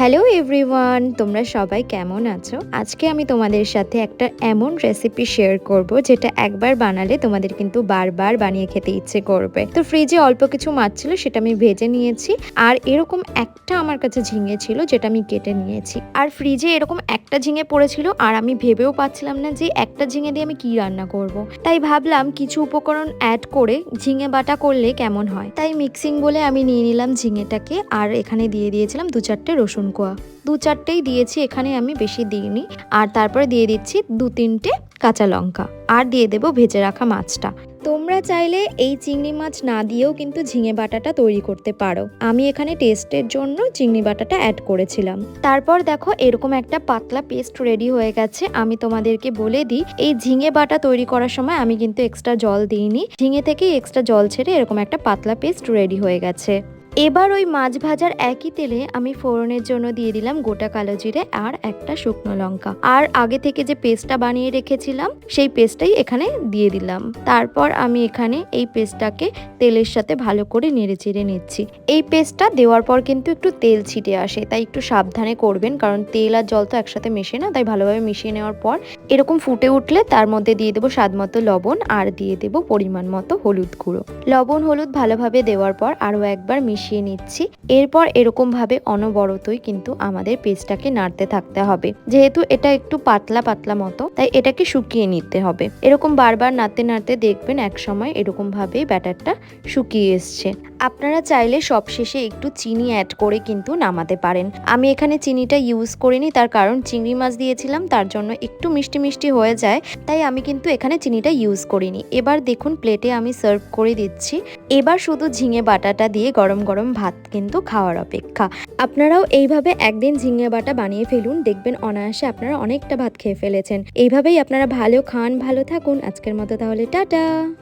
Hello everyone, তোমরা সবাই কেমন আছো? আজকে আমি তোমাদের সাথে একটা এমন রেসিপি শেয়ার করব যেটা একবার বানালে তোমাদের কিন্তু বারবার বানিয়ে খেতে ইচ্ছে করবে। তো ফ্রিজে অল্প কিছু মাছ ছিল, সেটা আমি ভেজে নিয়েছি। আর এরকম একটা আমার কাছে ঝিঙে ছিল, যেটা আমি কেটে নিয়েছি। আর ফ্রিজে এরকম একটা ঝিঙে পড়েছিল, আর আমি ভেবেও পাচ্ছিলাম না যে একটা ঝিঙে দিয়ে আমি কি রান্না করব। তাই ভাবলাম কিছু উপকরণ অ্যাড করে ঝিঙে বাটা করলে কেমন হয়? তাই মিক্সিং বলে আমি নিয়ে নিলাম ঝিঙেটাকে, আর এখানে দিয়ে দিয়েছিলাম দু চারটে রসুন কোয়া দু চারটেই দিয়েছি, এখানে আমি বেশি দিইনি। আর তারপরে দিয়ে দিচ্ছি দু তিনটে কাঁচা লঙ্কা। আর দিয়ে দেবো ভেজে রাখা মাছটা। তোমরা চাইলে এই চিংড়ি মাছ না দিয়েও কিন্তু ঝিঙে বাটাটা তৈরি করতে পারো। আমি এখানে টেস্টের জন্য চিংড়ি বাটাটা অ্যাড করেছিলাম। তারপর দেখো এরকম একটা পাতলা পেস্ট রেডি হয়ে গেছে। আমি তোমাদেরকে বলে দিই, এই ঝিঙে বাটা তৈরি করার সময় আমি কিন্তু এক্সট্রা জল দিইনি। ঝিঙে থেকেই এক্সট্রা জল ছেড়ে এরকম একটা পাতলা পেস্ট রেডি হয়ে গেছে। এবার ওই মাছ ভাজার একই তেলে আমি ফোড়নের জন্য দিয়ে দিলাম গোটা কালো জিরে আর একটা শুকনো লঙ্কা। আর আগে থেকে যে পেস্টটা বানিয়ে রেখেছিলাম, সেই পেস্টটাই এখানে দিয়ে দিলাম। তারপর আমি এখানে এই পেস্টটাকে তেলের সাথে ভালো করে নেড়ে চেড়ে নিচ্ছি। এই পেস্টটা দেওয়ার পর কিন্তু একটু তেল ছিটে আসে, তাই একটু সাবধানে করবেন, কারণ তেল আর জল তো একসাথে মেশে না, তাই ভালোভাবে মিশিয়ে নেওয়ার পর এরকম ফুটে উঠলে তার মধ্যে দিয়ে দেবো স্বাদ মতো লবণ আর দিয়ে দেবো পরিমাণ মতো হলুদ গুঁড়ো। লবণ হলুদ ভালোভাবে দেওয়ার পর আরও একবার মিশিয়ে নিচ্ছি। এরপর এরকম ভাবে অনবরতই কিন্তু আমাদের পেস্টটাকে নাড়তে থাকতে হবে। যেহেতু এটা একটু পাতলা পাতলা মতো, তাই এটাকে শুকিয়ে নিতে হবে। এরকম বারবার নাড়তে নাড়তে দেখবেন এক সময় এরকম ভাবে ব্যাটারটা শুকিয়ে এসছে। আপনারা চাইলে সবশেষে একটু চিনি অ্যাড করে কিন্তু নামাতে পারেন। আমি এখানে চিনিটা ইউজ করিনি, তার কারণ চিংড়ি মাছ দিয়েছিলাম, তার জন্য একটু মিষ্টি মিষ্টি হয়ে যায়, তাই আমি কিন্তু এখানে চিনিটা ইউজ করিনি। এবার দেখুন প্লেটে আমি সার্ভ করে দিচ্ছি। এবার শুধু ঝিঙে বাটাটা দিয়ে গরম গরম ভাত কিন্তু খাওয়ার অপেক্ষা। আপনারাও এইভাবে একদিন ঝিঙে বাটা বানিয়ে ফেলুন, দেখবেন অনায়াসে আপনারা অনেকটা ভাত খেয়ে ফেলেছেন। এইভাবেই আপনারা ভালো খান, ভালো থাকুন। আজকের মতো তাহলে, টাটা!